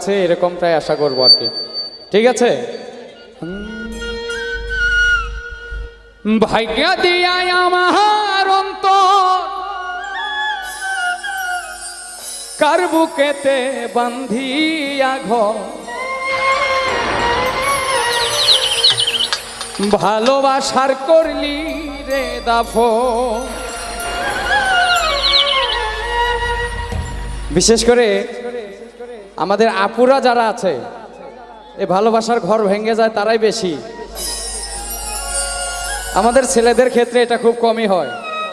আছে এরকমটাই আশা করব আর কি। ঠিক আছে? ভাগ্য দিয়া আমার অন্তর। কার বুকেতে বান্ধিয়া ঘর? ভালোবাসার করলি রে দাফো বিশেষ করে আমাদের আপুরা যারা আছে এ ভালোবাসার ঘর ভেঙে যায় তারাই বেশি। আমাদের ছেলেদের ক্ষেত্রে এটা খুব কমই হয়।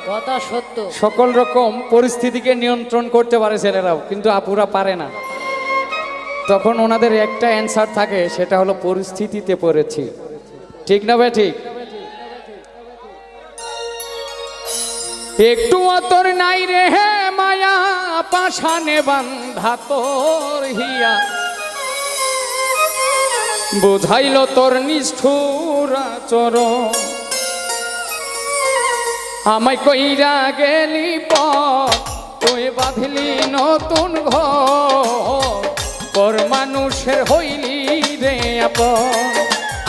কথা সত্য। সকল রকম পরিস্থিতিকে নিয়ন্ত্রণ করতে পারে ছেলেরাও কিন্তু আপুরা পারে না। তখন ওনাদের একটা অ্যান্সার থাকে সেটা হলো পরিস্থিতিতে পড়েছি। ঠিক না ভাই ঠিক? একটু অতর নাই রে হে মায়া পাশানে বান্ধা তোর হিয়া। বুঝাইল তোর নিষ্ঠুর চরণ আমায় কইরা গেলি পর তুই বাঁধলি নতুন ঘর। পর মানুষের হইলি রে আপন।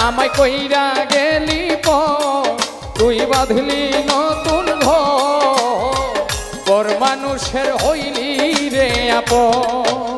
আমায় কইরা গেলি পর তুই বাঁধলি নতুন মানুষের হইলি রে আপন।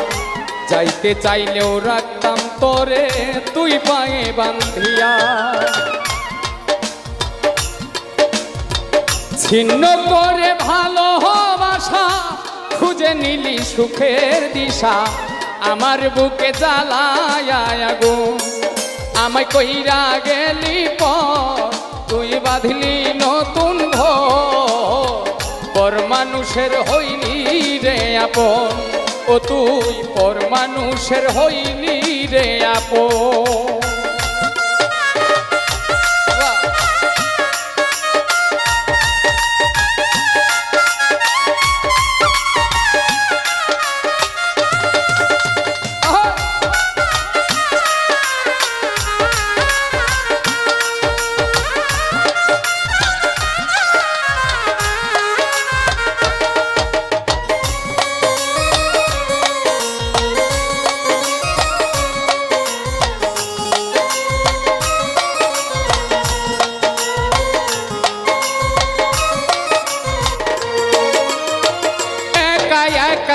যাইতে চাইলেও রাখতাম তোরে তুই পায়ে বান্ধিয়া। ছিন্ন করে ভালো ভালোবাসা, খুঁজে নিলি সুখের দিশা, আমার বুকে জ্বালায় আগুন। আমায় কইরা গেলি পর, তুই বাঁধলি নতুন ঘর। মানুষের হইলি রে আপন। ও তুই পর মানুষের হইলি রে আপন।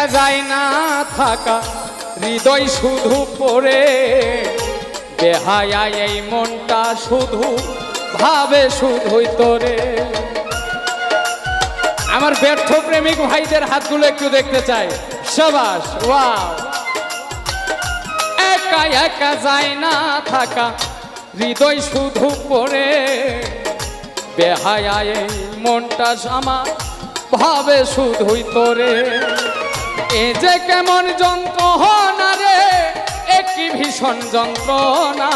যায় না থাকা। হৃদয় শুধু পড়ে। বেহায়া এই মনটা শুধু ভাবে শুধুই তোরে। আমার ব্যর্থ প্রেমিক ভাইদের হাতগুলো একটু দেখতে চাই। সবাস একা একা যায় না থাকা। হৃদয় শুধু পড়ে। বেহায়া এই মনটা আমার ভাবে শুধুই তোরে। এ যে কেমন যন্ত্রণা রে একই ভীষণ যন্ত্রণা।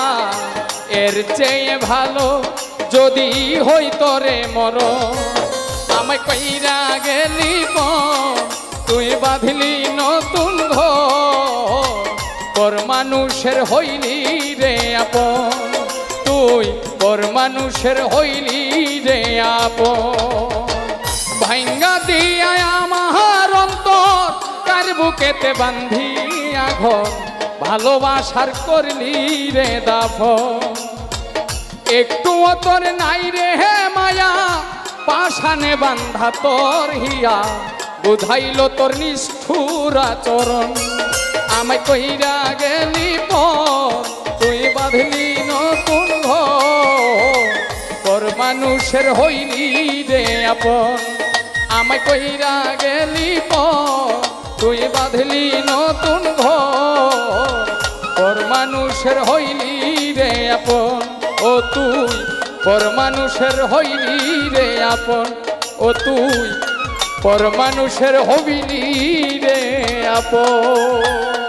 এর চেয়ে ভালো যদি হই তোরে মর আমায় কইরা গেলি তুই বাঁধলি নতুন ঘর। মানুষের হইলি রে আপন, তুই পর মানুষের হইলি রে আপন। ভাঙ্গা দিয়া বুকেতে বান্ধিয়া ঘর, ভালোবাসার করলি রে দাফ একটুও তোর নাই রে হে মায়া পাশানে বান্ধা তোর হিয়া, বুঝাইল তোর নিষ্ঠুর আচরণ। আমায় কইরা গেলি তুই বাঁধলি নতুন ঘর। মানুষের হইলি রে আপন। আমায় কইরা গেলি তুই বাঁধলি নতুন ঘর মানুষের হইলি রে আপন। ও তুই পর মানুষের হইলি রে আপন। ও তুই পর মানুষের হবিলি রে আপন।